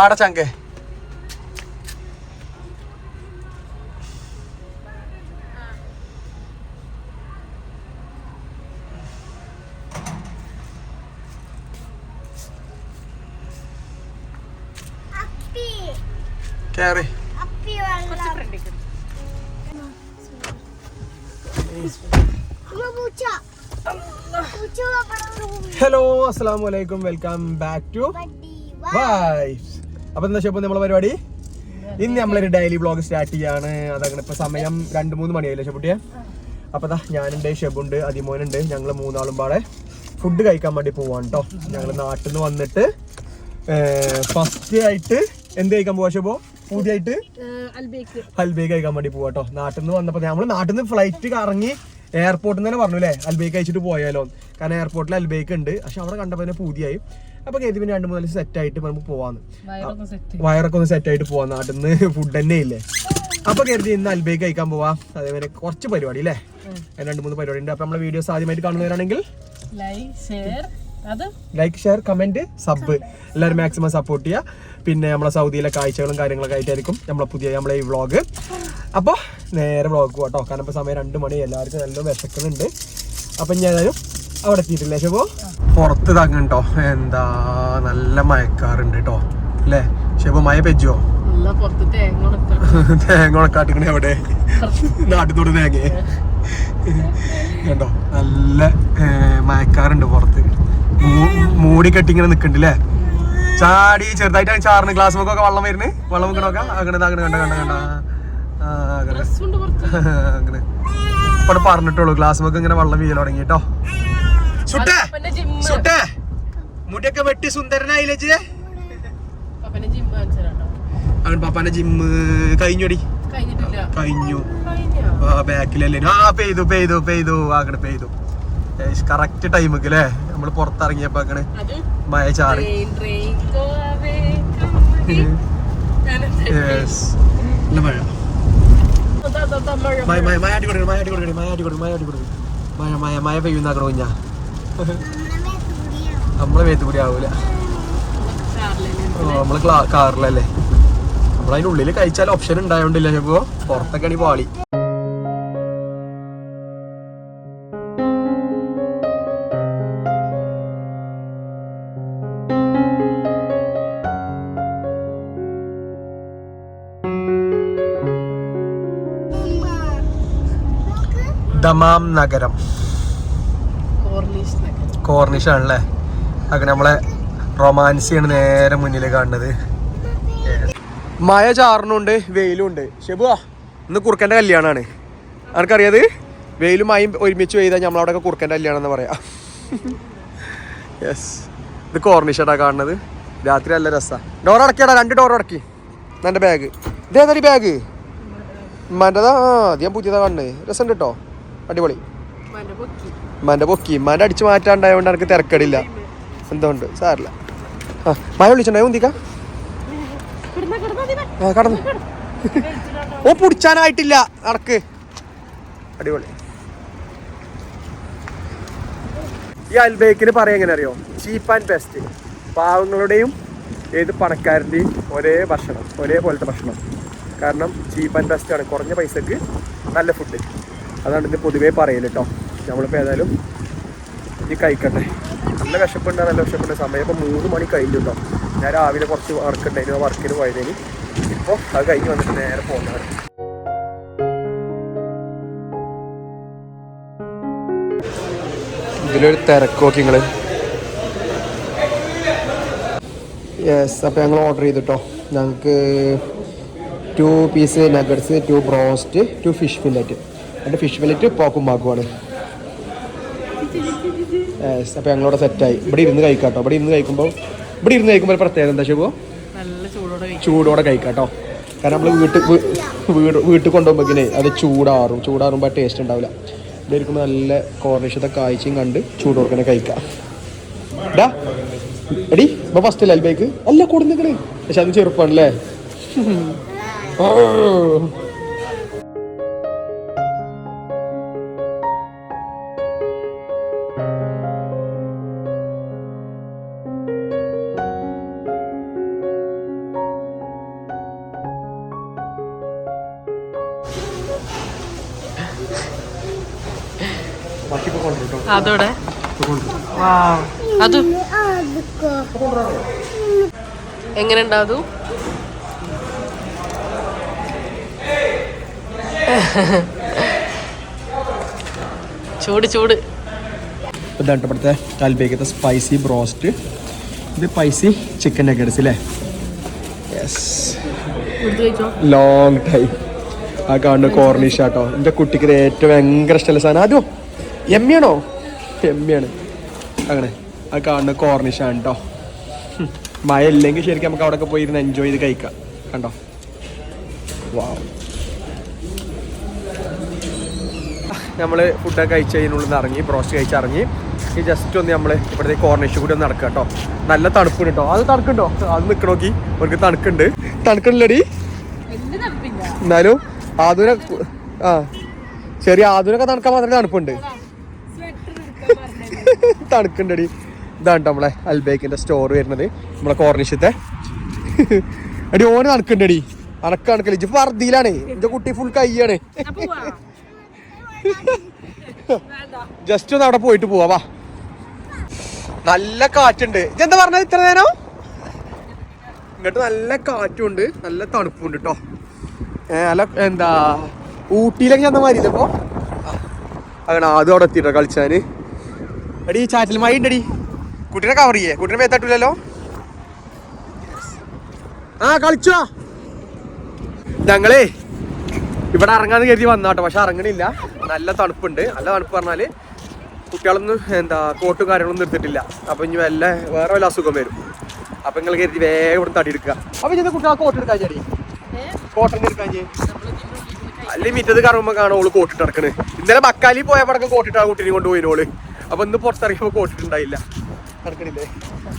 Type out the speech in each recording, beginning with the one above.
വാട ചങ്കെ. അവിടെ ഹലോ അസ്സലാമു അലൈക്കും. വെൽക്കം ബാക്ക് ടു വൈഫ്സ് അപ്പൊ എന്താ ഷെപ്പ് നമ്മളെ പരിപാടി? ഇന്ന് നമ്മളൊരു ഡെയിലി ബ്ലോഗ് സ്റ്റാർട്ട് ചെയ്യാണ്. അതങ്ങനെ ഇപ്പൊ സമയം രണ്ട് മൂന്ന് മണിയായില്ലേ ഷെപ്പുട്ടിയെ അപ്പൊ ദാ ഞാനുണ്ട് ഷെബുണ്ട് അതിമോനുണ്ട്. ഞങ്ങൾ മൂന്നാളും പാടെ ഫുഡ് കഴിക്കാൻ വേണ്ടി പോവാണ് കേട്ടോ ഞങ്ങൾ നാട്ടിൽ നിന്ന് വന്നിട്ട് ഫസ്റ്റ് ആയിട്ട് എന്ത് കഴിക്കാൻ പോവാ ഷെബോ പുതിയായിട്ട് അൽബേക്ക്. ഹൽബേക്ക് കഴിക്കാൻ വേണ്ടി പോവാ കേട്ടോ നാട്ടിൽ നിന്ന് വന്നപ്പോ നമ്മൾ നാട്ടിൽ നിന്ന് ഫ്ലൈറ്റ് കറങ്ങി എയർപോർട്ടിൽ നിന്ന് തന്നെ പറഞ്ഞു അല്ലേ അൽബേക്ക് കഴിച്ചിട്ട് പോയാലോ. കാരണം എയർപോർട്ടിൽ അൽബേക്ക് ഉണ്ട്. പക്ഷെ അവിടെ കണ്ടപ്പോ തന്നെ പൂതിയായി. അപ്പൊ കരുതി പിന്നെ രണ്ട് മൂന്നാൽ സെറ്റ് ആയിട്ട് നമുക്ക് പോവാന്ന്. വയറൊക്കെ ഒന്ന് സെറ്റ് ആയിട്ട് പോവാ നാട്ടിൽ നിന്ന് ഫുഡ് തന്നെ ഇല്ലേ? അപ്പൊ കരുതി ഇന്ന് അൽബേക്ക് കഴിക്കാൻ പോവാ. അതേപോലെ കുറച്ച് പരിപാടി അല്ലേ രണ്ട് മൂന്ന് പരിപാടി ഉണ്ട്. അപ്പൊ നമ്മളെ വീഡിയോസ് ആദ്യമായിട്ട് കാണുന്നവരാണെങ്കിൽ ലൈക്ക് ഷെയർ കമന്റ് സബ് എല്ലാവരും മാക്സിമം സപ്പോർട്ട് ചെയ്യുക പിന്നെ നമ്മളെ സൗദിയിലെ കാഴ്ചകളും കാര്യങ്ങളൊക്കെ ആയിട്ടായിരിക്കും നമ്മളെ പുതിയ നമ്മളെ ഈ വ്ളോഗ് അപ്പോൾ നേരെ വ്ളോഗ് പോട്ടോ കാരണം ഇപ്പോൾ സമയം രണ്ട് മണി. എല്ലാവർക്കും നല്ല വിശക്കുന്നുണ്ട്. അപ്പം ഞാൻ അവിടെ എത്തിയിട്ടില്ലേ ശബോ പുറത്ത് തങ്ങട്ടോ എന്താ നല്ല മയക്കാറുണ്ട് കേട്ടോ അല്ലേ ശബോ മയ പെജോ തേങ്ങ തേങ്ങ ഉണക്കാട്ടിക്കണേ അവിടെ. നാട്ടിത്തോട് തേങ്ങ. കണ്ടോ? നല്ല മയക്കാറുണ്ട് പുറത്ത്. മൂടി കെട്ടിങ്ങനെ നിക്കണ്ടല്ലേ ചാടി ചെറുതായിട്ടാണ് ചാറിന് ഗ്ലാസ് മുക്കൊക്കെ വെള്ളം വരുന്നത് വെള്ളം മുക്കണൊക്കെ. അങ്ങനെ അങ്ങനെ കണ്ട കണ്ട കണ്ട. അങ്ങനെ. അങ്ങനെ. പറഞ്ഞിട്ടുള്ളൂ. ഗ്ലാസ് മുക്ക് ഇങ്ങനെ വെള്ളം വീഴൽ തുടങ്ങി കേട്ടോ സുട്ടേ മുടിയൊക്കെ വെട്ടി സുന്ദരനായില്ലേ അവൻ പാപ്പാന്റെ ജിമ്മ് കഴിഞ്ഞോടി? കഴിഞ്ഞു. ആ ബാക്കിലല്ലേ? ആ പെയ്തു പെയ്തു പെയ്തു. അങ്ങനെ പെയ്തു. കറക്റ്റ് ടൈമിക്ക് അല്ലേ നമ്മൾ പുറത്തിറങ്ങിയപ്പോ അങ്ങനെ മഴ ചാറി. മഴ മഴ, മഴ അടി കൊടുക്കണം മഴ അടി കൊടുക്കണം മഴ. അടി കൊടുക്കണം മഴ അടി കൊടുക്കണം മഴ മഴ മഴ പെയ്യുന്നാക്കണോ കുഞ്ഞാ? നമ്മളെ മേത്ത് കൂടി ആവൂല. നമ്മൾ കാറിലല്ലേ? നമ്മളതിന്റെ ഉള്ളിൽ കഴിച്ചാൽ ഓപ്ഷൻ ഉണ്ടായോണ്ടില്ല ഇപ്പൊ പുറത്തൊക്കെ ആണ് പാളി. ദമാം നഗരം. കോർണിഷ് ആണല്ലേ? അങ്ങനെ നമ്മളെ റൊമാൻസിയാണ് നേരെ മുന്നിൽ കാണുന്നത്. മഴ ചാറിനുണ്ട് വെയിലും ഉണ്ട്. ഷെബുവാ ഇന്ന് കുറുക്കന്റെ കല്യാണമാണ് ആർക്കറിയാത്? വെയിലും മഴയും ഒരുമിച്ച് പെയ്താൽ നമ്മളവിടെയൊക്കെ കുറുക്കന്റെ കല്യാണം എന്ന് പറയാം. യെസ് ഇത് കോർണിഷാ കാണുന്നത്. രാത്രി നല്ല രസമാണ് ഡോർ അടക്കിയാടാ രണ്ട് ഡോർ അടക്കി. എന്റെ ബാഗ് ഇതേതാ ഈ ബാഗ് മറ്റേതാ ആ അത് ഞാൻ പുതിയതാ കാണുന്നത്. രസമുണ്ട് കേട്ടോ അടിപൊളി. മന പൊക്കി. ഉമ്മാന്റെ അടിച്ച് മാറ്റാണ്ടായതുകൊണ്ട് എനിക്ക് തിരക്കടില്ല. എന്തുകൊണ്ട്? സാറില്ല ആ മഴ വിളിച്ചിട്ടുണ്ടായി ദിന. ആ കടന്നു. ഓ പിടിച്ചാനായിട്ടില്ല. നടക്ക്. അടിപൊളി. ഈ അൽബേക്കിന് പറയാൻ എങ്ങനെ അറിയോ? ചീപ്പ് ആൻഡ് ബെസ്റ്റ് പാവങ്ങളുടെയും ഏത് പണക്കാരന്റെയും ഒരേ ഭക്ഷണം ഒരേപോലത്തെ ഭക്ഷണം. കാരണം ചീപ്പ് ആൻഡ് ബെസ്റ്റ് ആണ്. കുറഞ്ഞ പൈസക്ക് നല്ല ഫുഡ് അതാണ് ഇത് പൊതുവേ പറയൽ കേട്ടോ നമ്മളിപ്പോൾ ഏതായാലും ഈ കഴിക്കട്ടെ. നല്ല വിശപ്പുണ്ട് നല്ല വിശപ്പുണ്ട്. സമയം ഇപ്പോൾ മൂന്ന് മണി കഴിഞ്ഞു കേട്ടോ ഞാൻ രാവിലെ കുറച്ച് വർക്ക് ഉണ്ടായിരുന്നു ആ വർക്കിന് പോയതിന്. ഇപ്പോൾ അത് കഴിഞ്ഞ് വന്നിട്ട് നേരെ പോകുന്നതാണ്. ഇതിലൊരു തിരക്കോക്കി നിങ്ങൾ യെസ് അപ്പോൾ ഞങ്ങൾ ഓർഡർ ചെയ്തിട്ടോ. ഞങ്ങൾക്ക് two piece nuggets two broast two fish fillet അതിന്റെ ഫിഷ് ഫില്ലറ്റ് പോക്കും പാക്കുമാണ് യെസ് അപ്പോൾ ഞങ്ങളോട് സെറ്റായി ഇവിടെ ഇരുന്ന് കഴിക്കാം കേട്ടോ ഇവിടെ ഇരുന്ന് കഴിക്കുമ്പോൾ ഇവിടെ ഇരുന്ന് കഴിക്കുമ്പോൾ ഒരു പ്രത്യേകത എന്താ നല്ല ചൂടോടെ കഴിക്കാട്ടോ. കാരണം നമ്മൾ വീട്ടിൽ വീട് വീട്ടിൽ കൊണ്ടുപോകുമ്പോഴേ അത് ചൂടാറും. ചൂടാറുമ്പോൾ ടേസ്റ്റ് ഉണ്ടാവില്ല. ഇവിടെ ഇരിക്കുമ്പോൾ നല്ല കോർണിഷത്തെ കാഴ്ചയും കണ്ട് ചൂടോടെ തന്നെ കഴിക്കാം. ഡാ എടി ഇപ്പൊ ഫസ്റ്റ് അല്ലേ അൽബേക്ക് അല്ല കൂടെ നിൽക്കണേ പക്ഷെ അത് ചെറുപ്പാണല്ലേ? ആ. അതോടെ? അത് എങ്ങനെ ഉണ്ടാവു ചൂട് ചൂട്. ഇതാണ് ഇവിടുത്തെ കാൽബേക്കത്തെ സ്പൈസി ബ്രോസ്റ്റ് ഇത് സ്പൈസി ചിക്കൻ നഗറ്റ്സ് അല്ലേ യെസ് ലോങ് ടൈം ആ കാണുന്ന കോർണിഷ് ആട്ടോ. എന്റെ കുട്ടിക്ക് ഇത് ഏറ്റവും ഭയങ്കര ഇഷ്ടമുള്ള സാധനം. അതോ എമ്മയാണോ? എമ്മയാണ്. അങ്ങനെ ആ കാണുന്ന കോർണിഷ് ആണ് കേട്ടോ മഴ ഇല്ലെങ്കിൽ ശരിക്കും നമുക്ക് അവിടെ പോയി ഇരുന്ന് എൻജോയ് ചെയ്ത് കഴിക്കാം. കണ്ടോ? വാ നമ്മൾ ഫുഡൊക്കെ കഴിച്ച് കഴിഞ്ഞുള്ളിൽ നിന്ന് ഇറങ്ങി ബ്രോസ്റ്റ് കഴിച്ചിറങ്ങി ഈ ജസ്റ്റ് ഒന്ന് നമ്മൾ ഇവിടുത്തെ കോർണിഷ് കൂടി ഒന്ന് നടക്കുക കേട്ടോ. നല്ല തണുപ്പുണ്ട് കേട്ടോ. അത് തണുക്കുണ്ടോ? അത് നിൽക്കണോക്കി അവർക്ക് തണുക്കുണ്ട്. തണുക്കണില്ലടി എന്നാലും ആധുന ആ. ചെറിയ ആധുനൊക്കെ തണുക്കാൻ മാത്രമേ തണുപ്പുണ്ട്. തണുക്കുണ്ടടി. ഇതാണ് നമ്മളെ അൽബേക്കിന്റെ സ്റ്റോർ വരുന്നത്. നമ്മളെ കോർണിഷത്തെ അടി ഓന് തണുക്കുണ്ടടി. അനക്ക് കണക്കില്ല ഇജ്ജ് വർദ്ധിയിലാണ് എന്റെ കുട്ടി ഫുൾ കയ്യാണ്. ജസ്റ്റ് ഒന്ന് അവിടെ പോയിട്ട് പോവാ വാ. നല്ല കാറ്റുണ്ട്. ഇതെന്താ പറഞ്ഞത് ഇത്ര നേരം? ഇങ്ങോട്ട് നല്ല കാറ്റുണ്ട്. നല്ല തണുപ്പുണ്ട് കേട്ടോ നല്ല എന്താ ഊട്ടിയിലൊക്കെ ചെന്ന മാതിരി ഇപ്പോ? അങ്ങനെ ആദ്യം അവിടെ എത്തിട്ടോ കളിച്ചാന്. എടി ചാറ്റൽ മായി ഉണ്ടടി. കുട്ടീനെ കവർ ചെയ്യേ. കുട്ടീനെ മേത്തട്ടില്ലല്ലോ ആ കളിച്ചോ. ഞങ്ങളേ ഇവിടെ ഇറങ്ങാന്ന് കരുതി വന്നാട്ടോ പക്ഷെ ഇറങ്ങണില്ല. നല്ല തണുപ്പുണ്ട്. നല്ല തണുപ്പ് പറഞ്ഞാൽ കുട്ടികളൊന്നും എന്താ കോട്ടും കാര്യങ്ങളൊന്നും എടുത്തിട്ടില്ല അപ്പൊ ഇനി വല്ല വേറെ വല്ല അസുഖം വരും. അപ്പൊ നിങ്ങൾ കരുതി വേഗം ഇവിടെ തടി എടുക്കുക. അപ്പൊ ഇനി കുട്ടികൾ കോട്ട് എടുക്കാൻ ചേടി കോട്ടൺ എടുക്കാൻ അല്ലെങ്കിൽ മിറ്റത് കറങ്ങുമ്പോ കാണാം ഓൾ കോട്ടിട്ട് ഇന്നലെ ബക്കാലി പോയ പടക്കം കോട്ടിട്ടാ കുട്ടീനെ കൊണ്ട് പോയിനോൾ അപ്പൊ ഇന്ന് പുറത്തിറങ്ങിയപ്പോ കോട്ടിട്ടുണ്ടായില്ല. നടക്കണില്ലേ?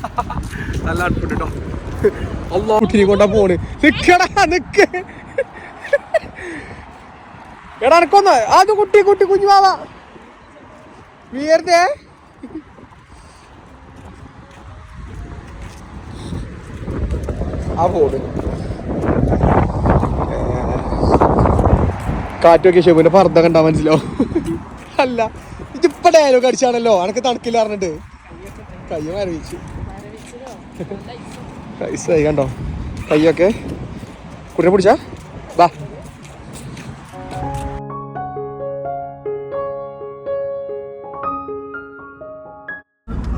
നല്ല അടുപ്പുണ്ട് കേട്ടോ അല്ലോ കുട്ടീനെ കൊണ്ടാ പോണ്. നിക്കടാ നിക്ക്. എടാ എനക്കൊന്ന് അത് കുട്ടി കുട്ടി കുഞ്ഞു വീരത്തെ ആ പോണ് കാറ്റൊക്കെ ഷെബിന്റെ പർദ്ദ കണ്ടാ മനസ്സിലാവും. അല്ല ഇതിപ്പോ ഡയലോഗ് അടിച്ചാണല്ലോ. അനക്ക് തണുക്കില്ല പറഞ്ഞിട്ട്. കയ്യോ മരവിച്ചു. പൈസായി കണ്ടോ? കയ്യൊക്കെ. കുട്ടിനെ പിടിച്ചാ? വാ.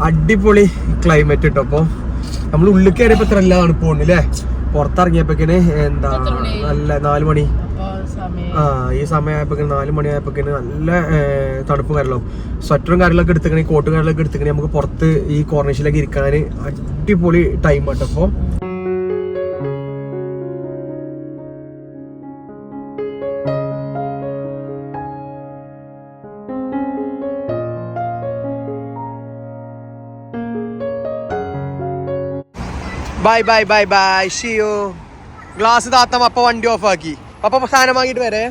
അടിപൊളി ക്ലൈമറ്റ് കിട്ടും അപ്പൊ നമ്മൾ ഉള്ളിൽ കയറിയപ്പോ ഇത്ര എല്ലാ തണുപ്പ് പോകുന്നില്ലേ പുറത്തിറങ്ങിയപ്പോക്കിന് എന്താ നല്ല നാല് മണി. ഈ സമയമായപ്പോക്കിന് നാല് മണിയായപ്പോക്കിന് നല്ല തണുപ്പ് കാര്യങ്ങളും. സ്വറ്ററും കാര്യങ്ങളൊക്കെ എടുത്തേക്കണേ കോട്ടും കാര്യങ്ങളൊക്കെ എടുത്തേക്കണേ നമുക്ക് പുറത്ത് ഈ കോർണിഷിലൊക്കെ ഇരിക്കാൻ അടിപൊളി ടൈം ആട്ടോ. അപ്പൊ ബൈ ബൈ ബൈ ബൈ ഷിയോ ഗ്ലാസ് താത്തം അപ്പ വണ്ടി ഓഫ് ആക്കി അപ്പൊ സാധനം വാങ്ങിയിട്ട് വരെ.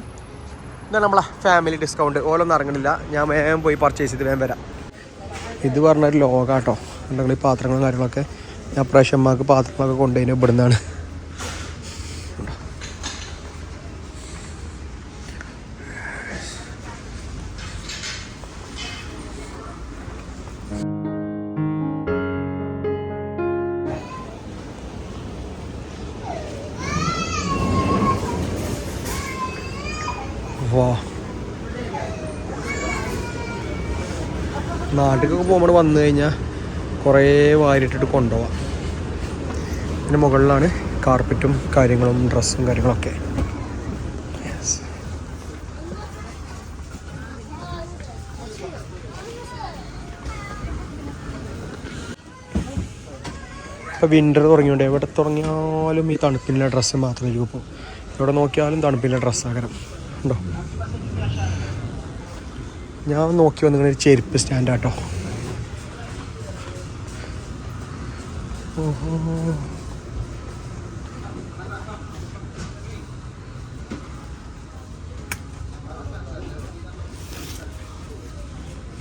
ഇതാ നമ്മളെ ഫാമിലി ഡിസ്കൗണ്ട് ഓലൊന്നും ഇറങ്ങണില്ല. ഞാൻ വേഗം പോയി പർച്ചേസ് ചെയ്ത് വേഗം വരാം. ഇത് പറഞ്ഞൊരു ലോകാട്ടോ. ഉണ്ടെങ്കിൽ ഈ പാത്രങ്ങളും കാര്യങ്ങളൊക്കെ? ഞാൻ പ്രാവശ്യം പാത്രങ്ങളൊക്കെ കൊണ്ടുപോയി ഇവിടുന്നാണ്. നാട്ടിലൊക്കെ പോകുമ്പോൾ വന്നു കഴിഞ്ഞാൽ കുറേ വാരിട്ടിട്ട് കൊണ്ടുപോവാം. പിന്നെ മുകളിലാണ് കാർപ്പറ്റും കാര്യങ്ങളും ഡ്രസ്സും കാര്യങ്ങളൊക്കെ. ഇപ്പോൾ വിന്റർ തുടങ്ങിയോണ്ട് എവിടെ തുടങ്ങിയാലും ഈ തണുപ്പിന്റെ ഡ്രസ്സ് മാത്രമേ ഇപ്പോൾ എവിടെ നോക്കിയാലും തണുപ്പില്ല ഡ്രസ്സാകരം ഉണ്ടോ? ഞാൻ നോക്കി വന്നിങ്ങനെ ഒരു ചെരുപ്പ് സ്റ്റാൻഡ് ആട്ടോ. ഓഹോ.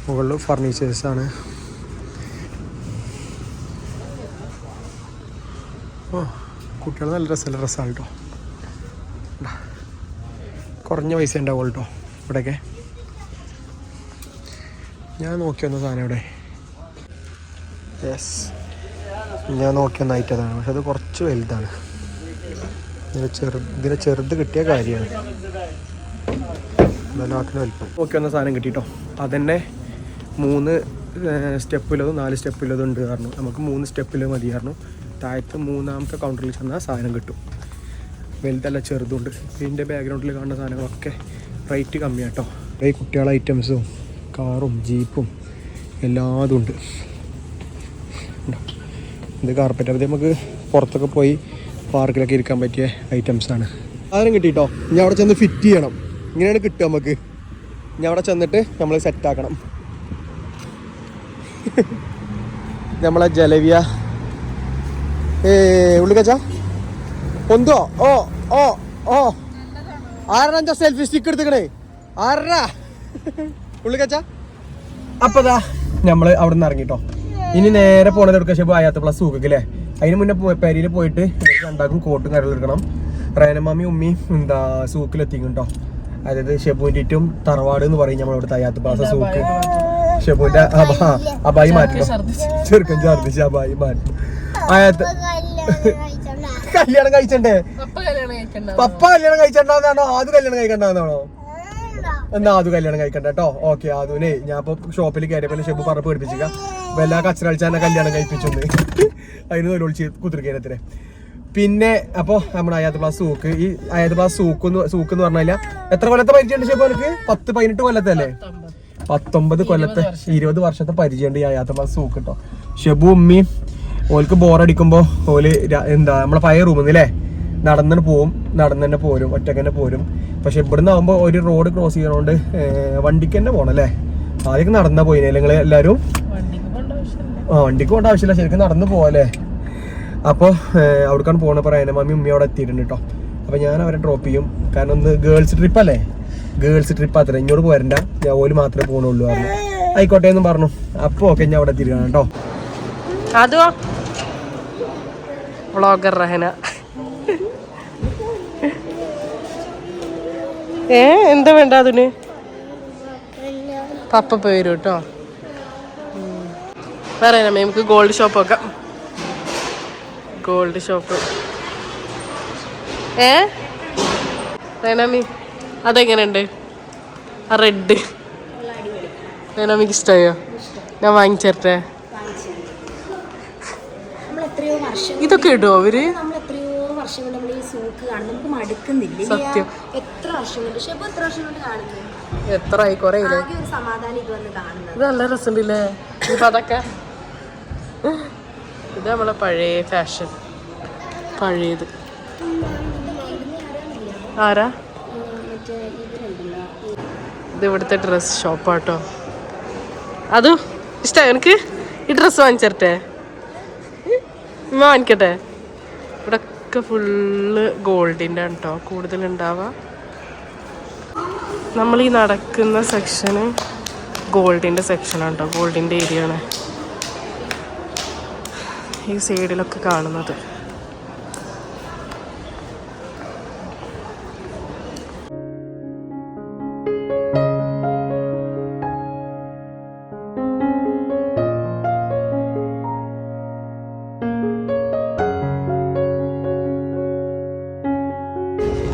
മുകളിൽ ഫർണിച്ചേഴ്സാണ് ഓ കുട്ടികൾ നല്ല രസമല്ല ഡ്രസ്സാണ് കേട്ടോ കുറഞ്ഞ പൈസ ഉണ്ടാവുള്ളൂ കേട്ടോ ഇവിടെയൊക്കെ ഞാൻ നോക്കി വന്ന സാധനം ഇവിടെ യെസ് ഞാൻ നോക്കി വന്ന ഐറ്റതാണ് പക്ഷെ അത് കുറച്ച് വലുതാണ്. ഇതിന് ചെറുത് ഇതിന് ചെറുത് കിട്ടിയ കാര്യമാണ്. എന്നാലും വലിപ്പം. നോക്കി വന്ന സാധനം കിട്ടിട്ടോ. അതന്നെ മൂന്ന് സ്റ്റെപ്പിലതും നാല് സ്റ്റെപ്പിലതും ഉണ്ട് കാരണം നമുക്ക് മൂന്ന് സ്റ്റെപ്പിൽ മതി കാരണം താഴത്ത് മൂന്നാമത്തെ കൗണ്ടറിൽ ചെന്നാൽ സാധനം കിട്ടും. വലുതല്ല ചെറുതുണ്ട് ഇതിന്റെ ബാക്ക്ഗ്രൗണ്ടിൽ കാണുന്ന സാധനങ്ങളൊക്കെ റേറ്റ് കമ്മിയാട്ടോ. കുറേ കുട്ടികളെ ഐറ്റംസും കാറും ജീപ്പും എല്ലാതും ഉണ്ട്? ഇത് കാർപ്പറ്റ് അപ്പം നമുക്ക് പുറത്തൊക്കെ പോയി പാർക്കിലൊക്കെ ഇരിക്കാൻ പറ്റിയ ഐറ്റംസാണ് സാധനം കിട്ടിയിട്ടോ ഇനി അവിടെ ചെന്ന് ഫിറ്റ് ചെയ്യണം. ഇങ്ങനെയാണ് കിട്ടുക നമുക്ക്. ഇനി അവിടെ ചെന്നിട്ട് നമ്മൾ സെറ്റാക്കണം നമ്മളെ ജലവിയ. ഏ ഉള്ളിക്കച്ച? പൊന്തോ ഓ ഓ ഓ. ആരാ സെൽഫി സ്റ്റിക്ക് എടുത്തുക്കണേ? ആരാ? ഉള്ളിക്കച്ച? അപ്പതാ നമ്മൾ അവിടെ നിന്ന് ഇറങ്ങിട്ടോ. ഇനി നേരെ പോണത് എടുക്കാൻ ഷെബ്? ആയാത്ത പ്ലസ് സൂക്കല്ലേ അതിന് മുന്നേ പെരിയിൽ പോയിട്ട് രണ്ടാക്കും കോട്ടും കരളും എടുക്കണം. റേനമാമി ഉമ്മി എന്താ സൂക്കിലെത്തിക്കും അതായത് ഷെബുവിന്റെറ്റും തറവാട് എന്ന് പറയും നമ്മൾ ഇവിടുത്തെ അയാത്ത പ്ലാസ സൂക്ക് ഷെബുവിന്റെ അബാ- അബായി മാറ്റണം ചെറുക്കൻ ഛർദിച്ച് അബായി മാറ്റണം അയാത്ത് കല്യാണം കഴിച്ചണ്ടേ? പപ്പ കല്യാണം കഴിച്ചണ്ടാന്നാണോ? ആദ്യം കല്യാണം കഴിക്കണ്ടാന്നാണോ? എന്നാ അത് കല്യാണം കഴിക്കണ്ട കേട്ടോ. ഓക്കെ അതുനെ ഞാൻ ഇപ്പൊ ഷോപ്പിൽ കയറിയപ്പോ ഷെബ് പറഞ്ഞ പേടിപ്പിച്ചിക്ക. വല്ല കച്ചറ കളിച്ചാൽ കല്യാണം കഴിപ്പിച്ചു അതിന് തൊഴിലൊളിച്ച് കുതിർക്കേനത്തിനെ പിന്നെ അപ്പൊ നമ്മുടെ അയാത്ത് പ്ലാസ് സൂക്ക്. ഈ അയാത്ത് പ്ലാസ് സൂക്ക് സൂക്ക് എന്ന് പറഞ്ഞാൽ എത്ര കൊല്ലത്തെ പരിചയമുണ്ട് ഷെബ് എനിക്ക് പത്ത് പതിനെട്ട് കൊല്ലത്തെ അല്ലേ? പത്തൊമ്പത് കൊല്ലത്തെ ഇരുപത് വർഷത്തെ പരിചയമുണ്ട് ഈ അയാത്ത പ്ലാസ് സൂക്ക് കേട്ടോ ഷെബു ഉമ്മി ഓൽക്ക് ബോറടിക്കുമ്പോ ഓൽ എന്താ നമ്മളെ പഴയ റൂമിൽ അല്ലേ നടന്നു പോവും നടന്നു തന്നെ പോരും ഒറ്റയ്ക്ക് തന്നെ പോരും. പക്ഷെ ഇവിടുന്ന് ആകുമ്പോൾ ഒരു റോഡ് ക്രോസ് ചെയ്യണോണ്ട് വണ്ടിക്ക് തന്നെ പോകണം അല്ലേ? ആദ്യം നടന്നാ പോയി നിങ്ങൾ എല്ലാവരും ആ വണ്ടിക്ക് പോകേണ്ട ആവശ്യമില്ല ശരിക്കും നടന്നു പോവാല്ലേ അപ്പോൾ അവിടേക്കാണ് പോകണ പറയാൻ മമ്മി ഉമ്മി അവിടെ എത്തിയിട്ടുണ്ട് കേട്ടോ അപ്പോൾ ഞാൻ അവരെ ഡ്രോപ്പ് ചെയ്യും. കാരണം ഒന്ന് ഗേൾസ് ട്രിപ്പ് അല്ലേ? ഗേൾസ് ട്രിപ്പ് അത്ര. ഇങ്ങോട്ട് പോരണ്ട. ഞാൻ ഓൽ മാത്രമേ പോകണുള്ളൂ പറഞ്ഞു. ആയിക്കോട്ടെ എന്നും പറഞ്ഞു. അപ്പോൾ ഓക്കെ ഞാൻ അവിടെ എത്തിയിരിക്കണം കേട്ടോ അതോ വ്ളോഗർ റഹന. ഏ എന്താ വേണ്ട അതിന്? പപ്പ പോയി വരും കേട്ടോ പറയാനമ്മ നമുക്ക് ഗോൾഡ് ഷോപ്പ് നോക്കാം. Gold shop. ഏ? റേനാമി അതെങ്ങനെയുണ്ട്? ആ റെഡ്. റേനാമിക്ക് ഇഷ്ടമായോ ഞാൻ വാങ്ങിച്ചേരട്ടെ. ഇതൊക്കെ ഇടുമോ അവർ നമ്മൾ എത്രയോ വർഷം കൊണ്ട് നമ്മൾ ഈ സൂക്ക് കാണും നമുക്ക് മടുക്കുന്നില്ല സത്യം. എത്ര വർഷം കൊണ്ട്? ഷെബ് എത്ര വർഷം കൊണ്ട് കാണുന്നത്? എത്ര ആയി? കൊറേ ആകെ ഒരു സമാധാനം ഇത് വന്ന് കാണുന്നത്. ഇത് നല്ല രസമുണ്ടല്ലേ? ഇപ്പൊ അതൊക്കെ. ഇത് നമ്മളെ പഴയ ഫാഷൻ പഴയത്. ആരാ? ഇത് ഇവിടുത്തെ ഡ്രസ് ഷോപ്പാട്ടോ അതും ഇഷ്ട എനിക്ക് ഈ ഡ്രസ് വാങ്ങിച്ചേരട്ടെ? വാങ്ങിക്കട്ടെ? ഒക്കെ ഫുള്ള് ഗോൾഡിന്റെ ആണ് കേട്ടോ കൂടുതൽ ഉണ്ടാവുക നമ്മൾ ഈ നടക്കുന്ന സെക്ഷന് ഗോൾഡിന്റെ സെക്ഷനാണ് കേട്ടോ ഗോൾഡിന്റെ ഏരിയ ആണ് ഈ സൈഡിലൊക്കെ കാണുന്നത്.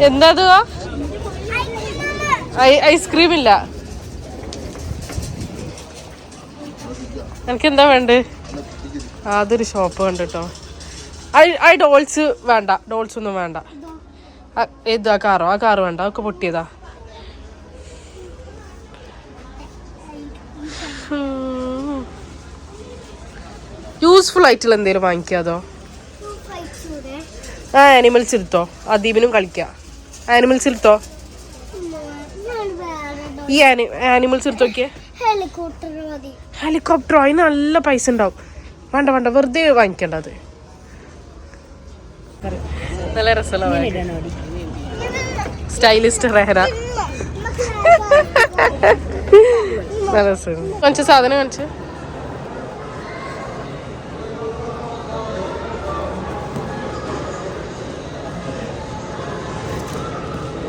എന്താ അത് ഐസ്ക്രീം ഇല്ല എനിക്ക് എന്താ വേണ്ടേ? ആ, അതൊരു ഷോപ്പ് ഉണ്ട് കേട്ടോ ഐ ഡോൾസ് വേണ്ട. ഡോൾസ് ഒന്നും വേണ്ട ഏത് ആ കാറോ? ആ കാറ് വേണ്ട. അതൊക്കെ പൊട്ടിയതാ. യൂസ്ഫുൾ ആയിട്ടുള്ള എന്തെങ്കിലും വാങ്ങിക്കാതോ? ആ ആനിമൽസ് എടുത്തോ. അദീപിനും കളിക്കാം. ആനിമൽസ് എടുത്തോ ഈ ആനിമൽസ് എടുത്ത് നോക്കിയേ ഹെലികോപ്റ്റർ ഹെലികോപ്റ്ററോ അതിന് നല്ല പൈസ ഉണ്ടാവും. വേണ്ട വേണ്ട വെറുതെ വാങ്ങിക്കണ്ട അത്. നല്ല രസമുള്ള സ്റ്റൈലിസ്റ്റ് റെഹന നല്ല രസം കാണിച്ച സാധനം കാണിച്ച്?